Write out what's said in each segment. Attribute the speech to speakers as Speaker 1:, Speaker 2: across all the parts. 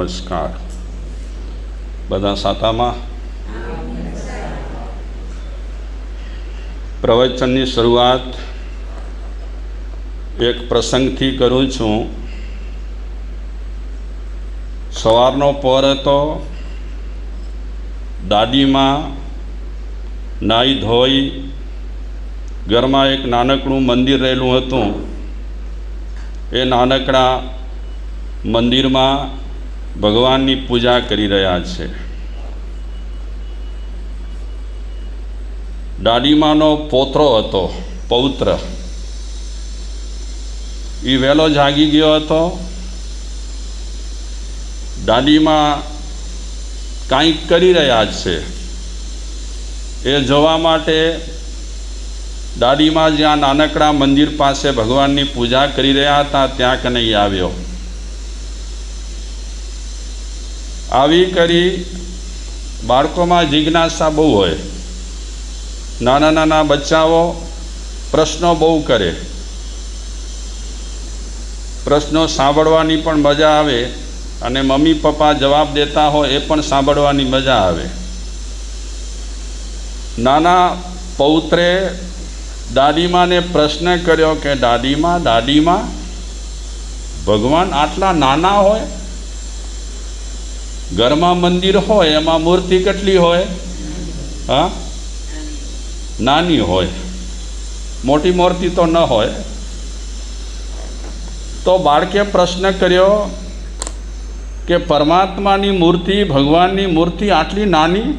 Speaker 1: નમસ્કાર. બધા સાતામાં? પ્રવચનની શરૂઆત એક પ્રસંગથી કરું છું. સવારનો પોર હતો. દાદીમાં નાહી ધોઈ ઘરમાં એક નાનકડું મંદિર રહેલું હતું. એ નાનકડા મંદિરમાં ભગવાનની પૂજા કરી રહ્યા છે. દાદીમાનો પોતરો હતો, પૌત્ર. એ વહેલો જાગી ગયો હતો. દાદીમાં કાંઈક કરી રહ્યા છે. એ જોવા માટે દાદીમાં જ્યાં નાનકડા મંદિર પાસે ભગવાનની પૂજા કરી રહ્યા હતા, ત્યાં કને આવ્યો. આવી કરી બાળકોમાં જિજ્ઞાસા બહુ હોય. નાના નાના બચ્ચાઓ પ્રશ્નો બહુ કરે. પ્રશ્નો સાંભળવાની પણ મજા આવે અને મમ્મી પપ્પા જવાબ દેતા હોય એ પણ સાંભળવાની મજા આવે. નાના પૌત્રે દાદીમાને પ્રશ્ન કર્યો કે, દાદીમાં દાદીમાં, ભગવાન આટલા નાના હોય ઘરમાં મંદિર હોય, એમાં મૂર્તિ કેટલી હોય? હા? નાની હોય. મોટી મૂર્તિ તો ન હોય. તો બાળકે પ્રશ્ન કર્યો કે પરમાત્માની મૂર્તિ, ભગવાનની મૂર્તિ આટલી નાની?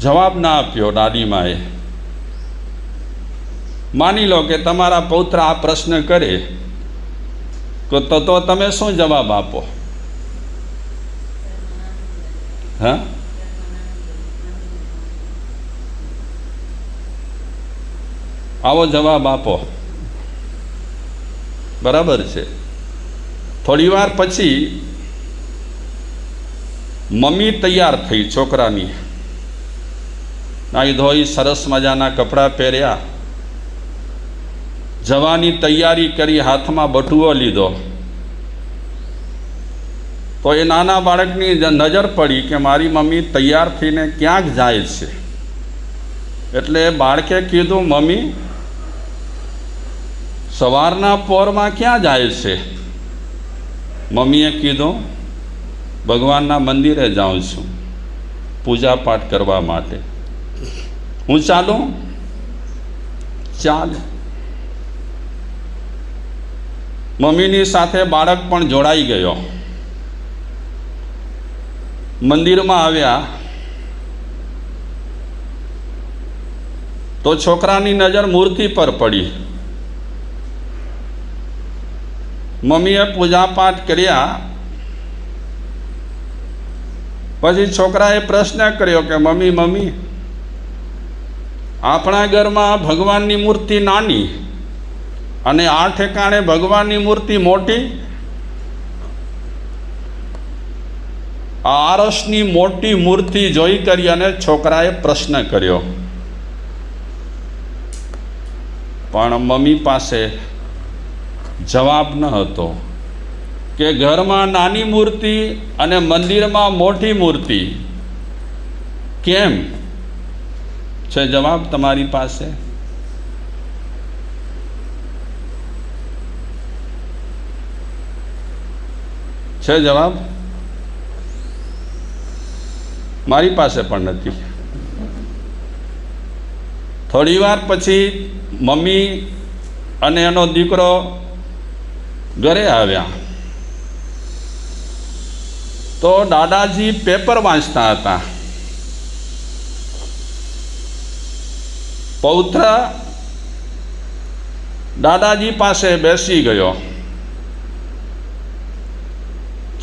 Speaker 1: જવાબ ના આપ્યો દાદીમાએ. માની લો કે તમારા પૌત્ર આ પ્રશ્ન કરે. તો તો તમે શું જવાબ આપો? હા? આવો જવાબ આપો. બરાબર છે. થોડી વાર પછી મમ્મી તૈયાર થઈ, છોકરાની. નાહી ધોઈ સરસ મજાના કપડાં પહેર્યા. જવાની તૈયારી કરી હાથમાં બટુઓ લીધો. તો એ નાના બાળકની નજર પડી કે મારી મમ્મી તૈયાર થઈને ક્યાંક જાય છે. એટલે બાળકે કીધું, મમ્મી, સવારના પોરમાં ક્યાં જાય છે? મમ્મીએ કીધું, ભગવાનના મંદિરે જાઉં છું પૂજા પાઠ કરવા માટે. હું ચાલું? ચાલ. મમ્મીની સાથે બાળક પણ જોડાઈ ગયો. મંદિરમાં આવ્યા. તો છોકરાની નજર મૂર્તિ પર પડી. મમ્મીએ પૂજાપાઠ કર્યા. પછી છોકરાએ પ્રશ્ન કર્યો કે, મમ્મી મમ્મી, આપણા ઘરમાં ભગવાનની મૂર્તિ નાની અને આ ઠેકાણે ભગવાનની મૂર્તિ મોટી, આ આરસની મોટી મૂર્તિ જોઈ કરી અને છોકરાએ પ્રશ્ન કર્યો. પણ મમ્મી પાસે જવાબ ન હતો કે ઘરમાં નાની મૂર્તિ અને મંદિરમાં મોટી મૂર્તિ કેમ? છે જવાબ તમારી પાસે? છે જવાબ મારી પાસે પણ નથી. થોડી વાર પછી મમ્મી અને એનો દીકરો ઘરે આવ્યા. તો દાદાજી પેપર વાંચતા હતા. પૌત્ર દાદાજી પાસે બેસી ગયો.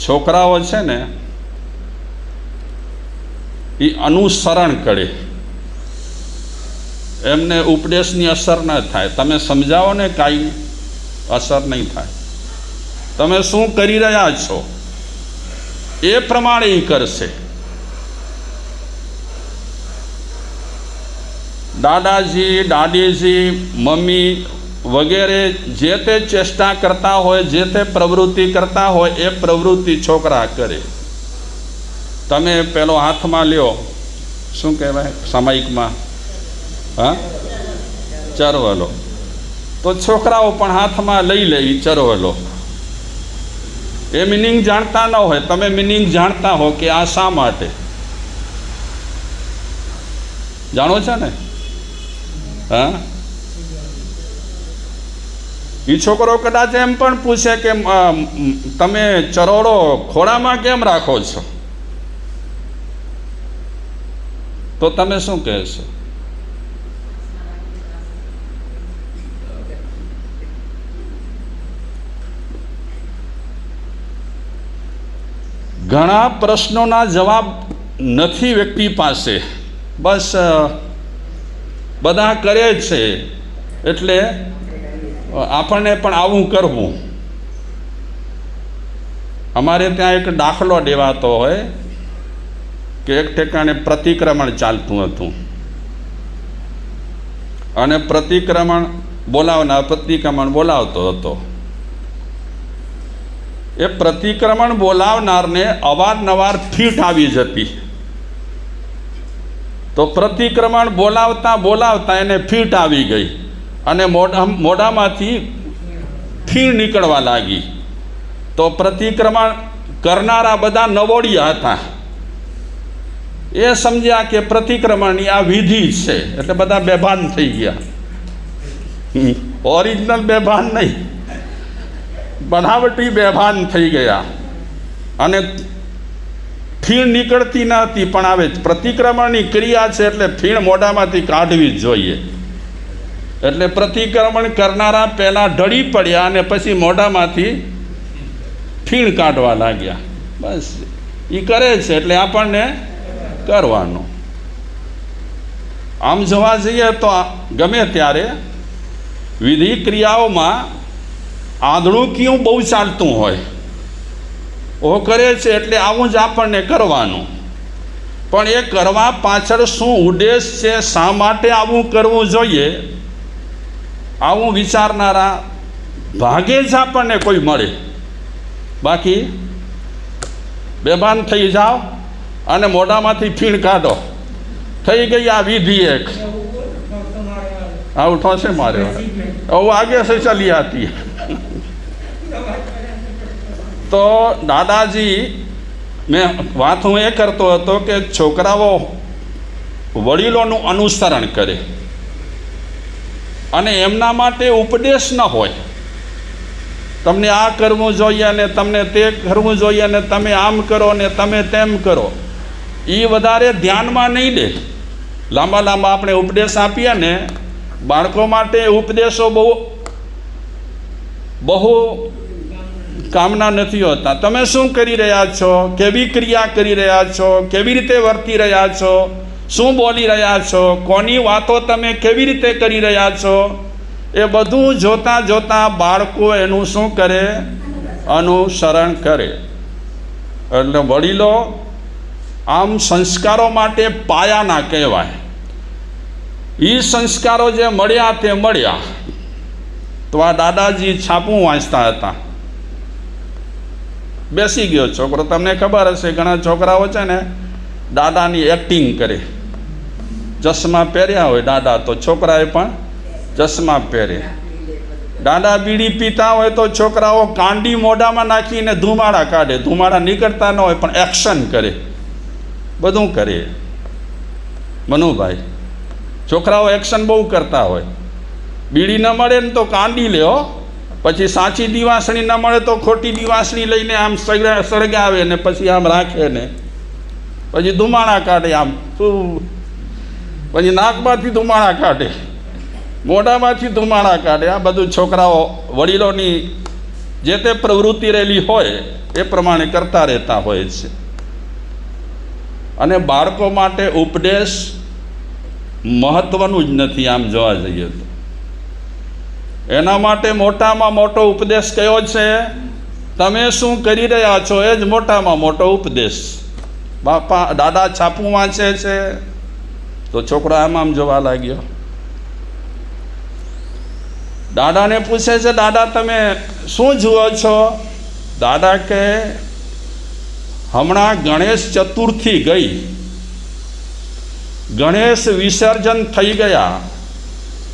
Speaker 1: છોકરાઓ છે ને એ અનુસરણ કરે. એમને ઉપદેશની અસર ન થાય. તમે સમજાવો ને કાંઈ અસર નહીં થાય. તમે શું કરી રહ્યા છો? એ પ્રમાણે એ કરશે. દાદાજી, દાદીજી, મમ્મી વગેરે જે તે ચેષ્ટા કરતા હોય, જે તે પ્રવૃત્તિ કરતા હોય, એ પ્રવૃત્તિ છોકરા કરે. તમે પેલો હાથમાં લ્યો. શું કહેવાય સામાયિકમાં? હા? ચરવલો. તો છોકરાઓ પણ હાથમાં લઈ લે એ ચરવલો. એ મિનિંગ જાણતા ન હોય. તમે મિનિંગ જાણતા હો કે આ શા માટે? જાણો છો ને? હા? એ છોકરો કદાચ એમ પણ પૂછે કે તમે ચરોડો ખોળામાં કેમ રાખો છો? તો તમે શું કહેશો? ઘણા પ્રશ્નોના જવાબ નથી વ્યક્તિ પાસે. બસ બધા કરે છે. એટલે આપણને પણ આવું કરવું. અમારે ત્યાં એક દાખલો દેવાતો હોય કે એક ઠેકાણે પ્રતિક્રમણ ચાલતું હતું. અને પ્રતિક્રમણ બોલાવનાર, પ્રતિક્રમણ બોલાવતો હતો. એ પ્રતિક્રમણ બોલાવનારને અવારનવાર ફીટ આવી જતી. તો પ્રતિક્રમણ બોલાવતા બોલાવતા એને ફીટ આવી ગઈ. અને મોઢા મોઢામાંથી ફીણ નીકળવા લાગી. તો પ્રતિક્રમણ કરનારા બધા નવોડિયા હતા. એ સમજ્યા કે પ્રતિક્રમણની આ વિધિ છે. એટલે બધા બેભાન થઈ ગયા. ઓરિજિનલ બેભાન નહીં. બનાવટી બેભાન થઈ ગયા. અને ફીણ નીકળતી ન હતી, પણ આવે પ્રતિક્રમણની ક્રિયા છે એટલે ફીણ મોઢામાંથી કાઢવી જ જોઈએ. એટલે પ્રતિક્રમણ કરનારા પહેલાં ઢળી પડ્યા અને પછી મોઢામાંથી ફીણ કાઢવા લાગ્યા. બસ એ કરે છે એટલે આપણને કરવાનું. આમ જોવા જઈએ તો ગમે ત્યારે વિધિ ક્રિયાઓમાં આંધળું કયું બહુ ચાલતું હોય. ઓ કરે છે એટલે આવું જ આપણને કરવાનું. પણ એ કરવા પાછળ શું ઉદ્દેશ છે, શા માટે આવું કરવું જોઈએ? આવું વિચારનારા ભાગે જ આપણને કોઈ મળે. બાકી બેભાન થઈ જાઓ અને મોઢામાંથી ફીણ કાઢો. થઈ ગઈ આ વિધિ એક. આવું થશે મારે. આવું આગે છે ચાલી હતી તો દાદાજી, મેં વાત હું એ કરતો હતો કે છોકરાઓ વડીલોનું અનુસરણ કરે. અને એમના માટે ઉપદેશ ન હોય. તમને આ કરવું જોઈએ ને તમને તે કરવું જોઈએ ને તમે આમ કરો ને તમે તેમ કરો. એ વધારે ધ્યાનમાં નહીં દે. લાંબા લાંબા આપણે ઉપદેશ આપીએ ને, બાળકો માટે ઉપદેશો બહુ બહુ કામના નથી હોતા. તમે શું કરી રહ્યા છો? કેવી ક્રિયા કરી રહ્યા છો? કેવી રીતે વર્તી રહ્યા છો? શું બોલી રહ્યા છો? કોની વાતો તમે કેવી રીતે કરી રહ્યા છો? એ બધું જોતાં જોતાં બાળકો એનું શું કરે? અનુસરણ કરે. એટલે વડીલો, આમ સંસ્કારો માટે પાયાના કહેવાય. એ સંસ્કારો જે મળ્યા તે મળ્યા. તો આ દાદાજી છાપું વાંચતા હતા. બેસી ગયો છોકરો. તમને ખબર હશે, ઘણા છોકરાઓ છે ને, દાદાની એક્ટિંગ કરે. ચશ્મા પહેર્યા હોય દાદા તો છોકરાએ પણ ચશ્મા પહેરે દાદા બીડી પીતા હોય તો છોકરાઓ કાંડી મોઢામાં નાખીને ધુમાડા કાઢે. ધુમાડા નીકળતા ન હોય પણ એક્શન કરે. બધું કરે. મનુભાઈ, છોકરાઓ એક્શન બહુ કરતા હોય. બીડી ન મળે ને તો કાંડી લ્યો પછી સાચી દિવાસણી ન મળે તો ખોટી દિવાસણી લઈને આમ સળગા સળગાવે ને પછી આમ રાખે ને. પછી ધુમાડા કાઢે આમ. શું પછી નાકમાંથી ધુમાડા કાઢે. મોઢામાંથી ધુમાડા કાઢે. આ બધું છોકરાઓ, વડીલોની જે તે પ્રવૃત્તિ રહેલી હોય, એ પ્રમાણે કરતા રહેતા હોય છે. અને બાળકો માટે ઉપદેશ મહત્વનું જ નથી આમ જોવા જઈએ તો. એના માટે મોટામાં મોટો ઉપદેશ કયો છે? તમે શું કરી રહ્યા છો? એ જ મોટામાં મોટો ઉપદેશ. બાપા, દાદા છાપું વાંચે છે. તો છોકરો આમ આમ જોવા લાગ્યો. દાદાને પૂછે છે, દાદા, તમે શું જુઓ છો? દાદા કે હમણાં ગણેશ ચતુર્થી ગઈ. ગણેશ વિસર્જન થઈ ગયા.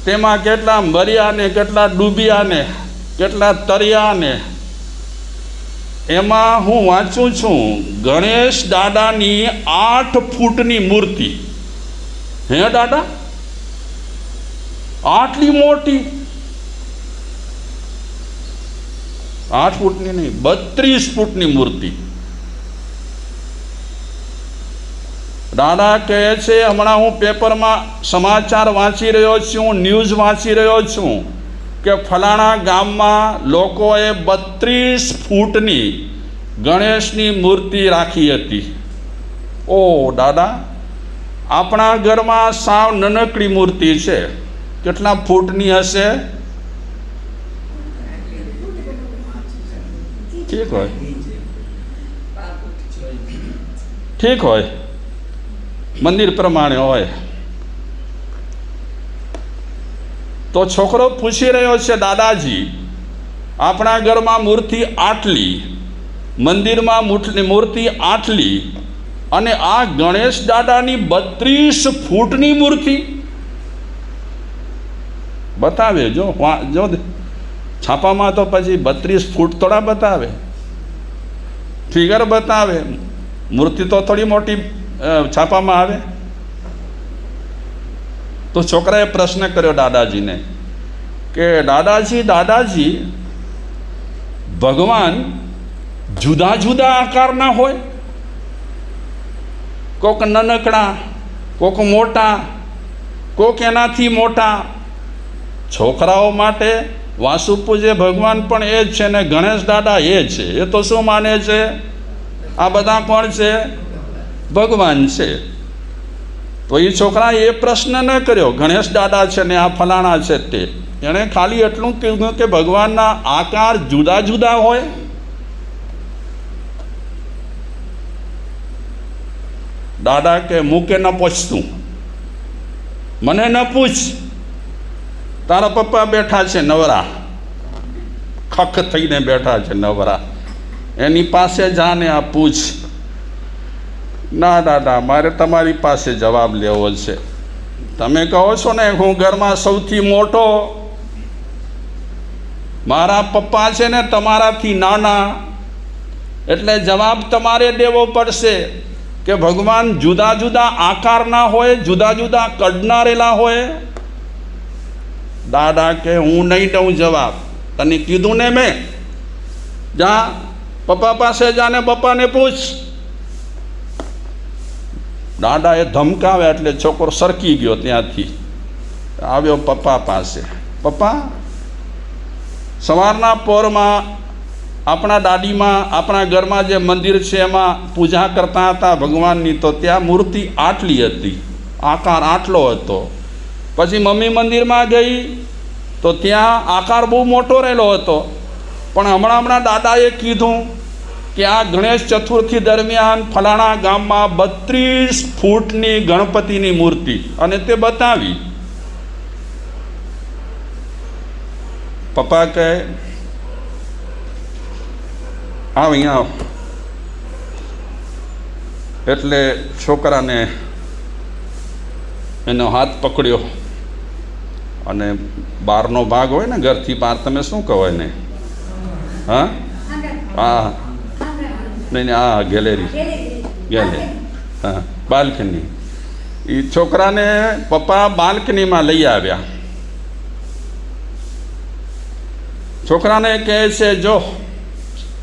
Speaker 1: તેમાં કેટલા મર્યાને કેટલા ડૂબ્યાને કેટલા તર્યાને એમાં હું વાંચું છું, ગણેશ દાદાની આઠ ફૂટની મૂર્તિ. હે દાદા? આટલી મોટી? આઠ ફૂટની નહીં, બત્રીસ ફૂટની મૂર્તિ. દાદા કહે છે, હમણાં હું પેપરમાં સમાચાર વાંચી રહ્યો છું, ન્યૂઝ વાંચી રહ્યો છું કે ફલાણા ગામમાં લોકોએ બત્રીસ ફૂટની ગણેશની મૂર્તિ રાખી હતી. ઓ દાદા આપણા ઘરમાં સાવ નાનકડી મૂર્તિ છે. કેટલા ફૂટની હશે? ઠીક હોય. ઠીક હોય. મંદિર પ્રમાણે હોય. તો છોકરો પૂછી રહ્યો છે, દાદાજી, આપણા ઘરમાં મૂર્તિ આટલી, મંદિરમાં મૂર્તિ આટલી અને આ ગણેશ દાદાની બત્રીસ ફૂટની મૂર્તિ. બતાવે, જો જો, છાપામાં તો પછી બત્રીસ ફૂટ થોડા બતાવે. ફિગર બતાવે. મૂર્તિ તો થોડી મોટી છાપામાં આવે. તો છોકરાએ પ્રશ્ન કર્યો દાદાજીને કે, દાદાજી દાદાજી, ભગવાન જુદા જુદા આકારના હોય? કોક નાનકડા કોક મોટા, કોક એનાથી મોટા. છોકરાઓ માટે વાસુ ભગવાન પણ એ જ છે ને ગણેશ દાદા એ છે. એ તો શું માને છે? આ બધા કોણ છે? ભગવાન છે. તો એ છોકરાએ એ પ્રશ્ન ન કર્યો, ગણેશ દાદા છે ને આ ફલાણા છે તે. એણે ખાલી એટલું કીધું કે ભગવાનના આકાર જુદા જુદા હોય. દાદા કે મૂકે ન પહોંચતું મને ન પૂછ. તારા પપ્પા બેઠા છે નવરા. ખખ થઈને બેઠા છે નવરા. એની પાસે જાને આ પૂછ. ના દાદા, મારે તમારી પાસે જવાબ લેવો છે. તમે કહો છો ને હું ઘરમાં સૌથી મોટો. મારા પપ્પા છે ને તમારાથી નાના. એટલે જવાબ તમારે દેવો પડશે. કે ભગવાન જુદા જુદા આકારના હોય, જુદા જુદા કડનારેલા હોય? દાદા કે, હું નહીં દઉં જવાબ. તને કીધું ને મેં. જા, પપ્પા પાસે જાને પપ્પાને પૂછ. દાદાએ ધમકાવ્યા એટલે છોકરો સરકી ગયો ત્યાંથી. આવ્યો પપ્પા પાસે. પપ્પા, સવારના પોરમાં આપણા દાદીમાં આપણા ઘરમાં જે મંદિર છે, એમાં પૂજા કરતા હતા ભગવાનની, તો ત્યાં મૂર્તિ આટલી હતી. આકાર આટલો હતો. પછી મમ્મી મંદિરમાં ગઈ, તો ત્યાં આકાર બહુ મોટો રહેલો હતો. પણ હમણાં હમણાં દાદાએ કીધું કે આ ગણેશ ચતુર્થી દરમિયાન ફલાણા ગામમાં બત્રીસ ફૂટની ગણપતિની મૂર્તિ, અને તે બતાવી. પપ્પા કહે આવ અહીંયા એટલે છોકરાને એનો હાથ પકડ્યો. અને બહારનો ભાગ હોય ને ઘરથી બહાર, તમે શું કહો એને? હા? હા. નહીં આ ગેલેરી. ગેલેરી. હા, બાલ્કની. એ છોકરાને પપ્પા બાલ્કનીમાં લઈ આવ્યા. છોકરાને કહે છે, જો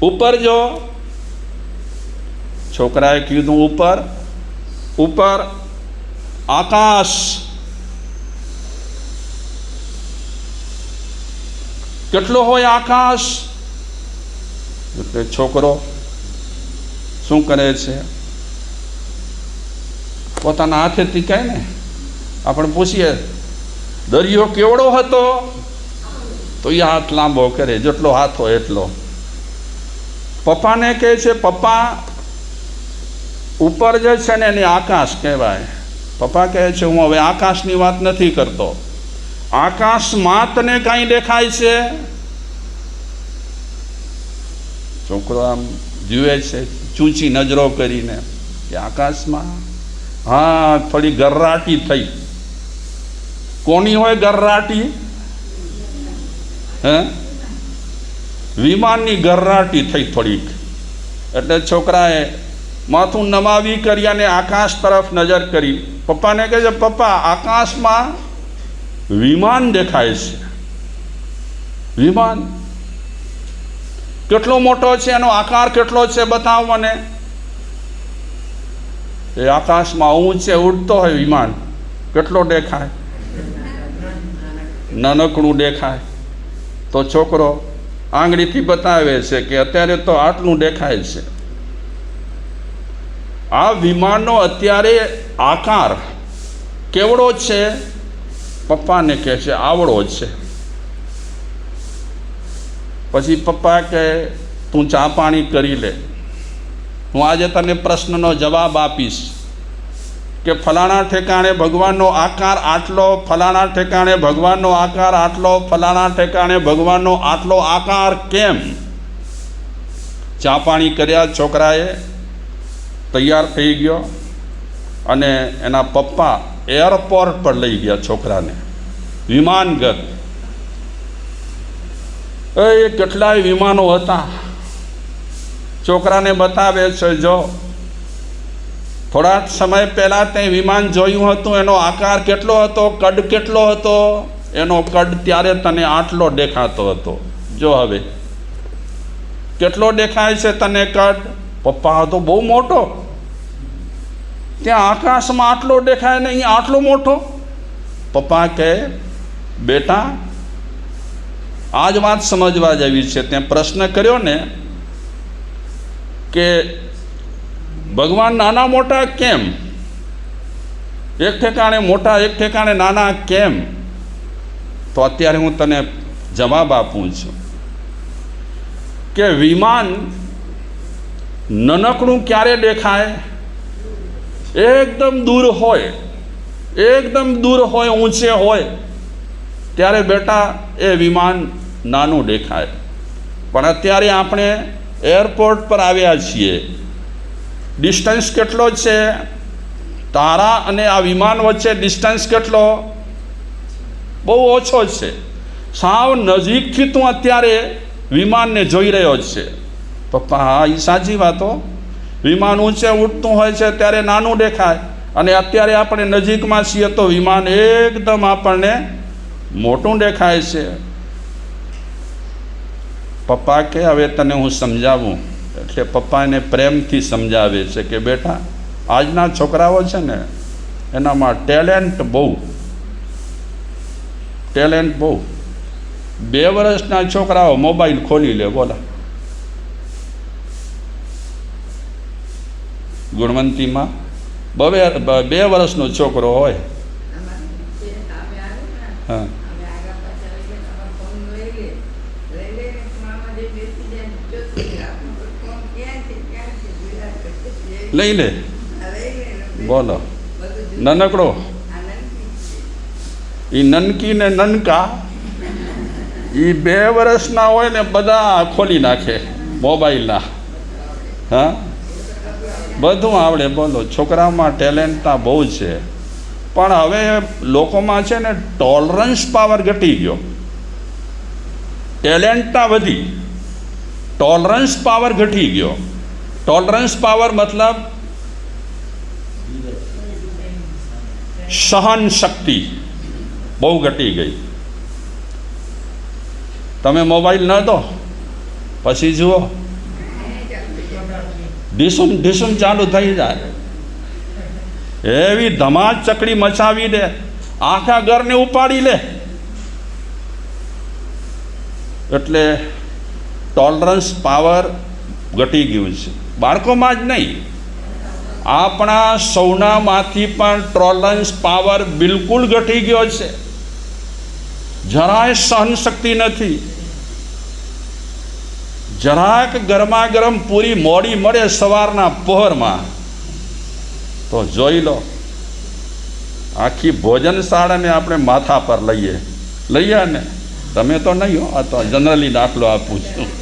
Speaker 1: ઉપર જો. છોકરાએ કીધું ઉપર. ઉપર આકાશ. કેટલો હોય આકાશ? એટલે છોકરો શું કરે છે? પોતાના હાથે ટીકાય ને? આપણે પૂછીએ, દરિયો કેવડો હતો? તો એ હાથ લાંબો કરે, જેટલો હાથ હોય એટલો. પપ્પાને કહે છે, પપ્પા, ઉપર જે છે ને એની આકાશ કહેવાય. પપ્પા કહે છે, હું હવે આકાશની વાત નથી કરતો. આકાશમાં તને કાંઈ દેખાય છે? છોકરો આમ જુએ છે, ચૂંચી નજરો કરીને કે, આકાશમાં? હા, થોડી ગર્રાટી થઈ. કોની હોય ગરરાટી? હે? વિમાનની ગરરાટી થઈ થોડીક. એટલે છોકરાએ માથું નમાવી કરી અને આકાશ તરફ નજર કરી. પપ્પાને કહે છે, પપ્પા, આકાશમાં વિમાન દેખાય છે. વિમાન. કેટલો મોટો છે, એનો આકાર કેટલો છે બતાવ મને. એ આકાશમાં ઊંચે ઉડતો હોય વિમાન. કેટલો દેખાય? નાનકડું દેખાય. તો છોકરો આંગળીથી બતાવે છે કે અત્યારે તો આટલું દેખાય છે. આ વિમાનનો અત્યારે આકાર કેવડો છે? પપ્પાને કહે છે, આવડો છે. પછી પપ્પા કહે, તું ચા પાણી કરી લે. હું આજે તને પ્રશ્નનો જવાબ આપીશ. કે ફલાણા ઠેકાણે ભગવાનનો આકાર આટલો, ફલાણા ઠેકાણે ભગવાનનો આકાર આટલો, ફલાણા ઠેકાણે ભગવાનનો આટલો આકાર કેમ? ચા પાણી કર્યા છોકરાએ, તૈયાર થઈ ગયો અને એના પપ્પા એરપોર્ટ પર લઈ ગયા છોકરાને. વિમાનગત. એ કેટલાય વિમાનો હતા. છોકરાને બતાવે છે, જો થોડા સમય પહેલાં તે વિમાન જોયું હતું, એનો આકાર કેટલો હતો, કદ કેટલો હતો? એનો કદ ત્યારે તને આટલો દેખાતો હતો. જો હવે. કેટલો દેખાય છે તને કદ? પપ્પા હતો બહુ મોટો. ત્યાં આકાશમાં આટલો દેખાય ને અહીં આટલો મોટો. પપ્પા કહે, બેટા, આ જ વાત સમજવા જેવી છે. ત્યાં પ્રશ્ન કર્યો ને કે ભગવાન નાના મોટા કેમ? એક ઠેકાણે મોટા, એક ઠેકાણે નાના કેમ? તો અત્યારે હું તને જવાબ આપું છું કે વિમાન નનકડું ક્યારે દેખાય? એકદમ દૂર હોય, એકદમ દૂર હોય, ઊંચે હોય, ત્યારે બેટા એ વિમાન નાનું દેખાય. પણ અત્યારે આપણે એરપોર્ટ પર આવ્યા છીએ. ડિસ્ટન્સ કેટલો છે? તારા અને આ વિમાન વચ્ચે ડિસ્ટન્સ કેટલો? બહુ ઓછો છે. સાવ નજીકથી તું અત્યારે વિમાનને જોઈ રહ્યો છે. પપ્પા, હા એ સાચી વાતો વિમાન ઊંચે ઉડતું હોય છે, ત્યારે નાનું દેખાય. અને અત્યારે આપણે નજીકમાં છીએ તો વિમાન એકદમ આપણને મોટું દેખાય છે. પપ્પા, કે હવે તને હું સમજાવું? એટલે પપ્પા એને પ્રેમથી સમજાવે છે કે બેટા આજના છોકરાઓ છે ને એનામાં ટેલેન્ટ બહુ. ટેલેન્ટ બહુ. બે વર્ષના છોકરાઓ મોબાઈલ ખોલી લે બોલા. ગુણવંતીમાં બવે બે વર્ષનો છોકરો હોય. હા. લઈ લે. બોલો. નનકડો. એ નનકી ને નનકા એ બે વર્ષના હોય ને બધા ખોલી નાખે, મોબાઈલના. હા? બધું આવડે, બોલો. છોકરામાં ટેલેન્ટના બહુ છે. પણ હવે લોકોમાં છે ને ટોલરન્સ પાવર ઘટી ગયો. ટેલેન્ટના વધી. ટોલરન્સ પાવર ઘટી ગયો. ટોલરન્સ પાવર મતલબ સહન શક્તિ બહુ ઘટી ગઈ તમે મોબાઈલ ન દો પછી જુઓ ઢીસુમ ઢીસુમ ચાલુ થઈ જાય એવી ધમાલ ચકડી મચાવી દે આખા ઘરને ઉપાડી લે એટલે ટોલરન્સ પાવર ઘટી ગયું છે બાળકોમાં જ નહીં. આપણા સૌનામાંથી પણ ટ્રોલન્સ પાવર બિલકુલ ઘટી ગયો છે. જરાય સહન શક્તિ નથી. જરાક ગરમા ગરમ પૂરી મોડી મળે સવારના પહોરમાં. તો જોઈ લો. આખી ભોજનશાળાને આપણે માથા પર લઈએ. લઈએ ને તમે તો નહીં હો, આ તો જનરલી દાખલો આપું છું.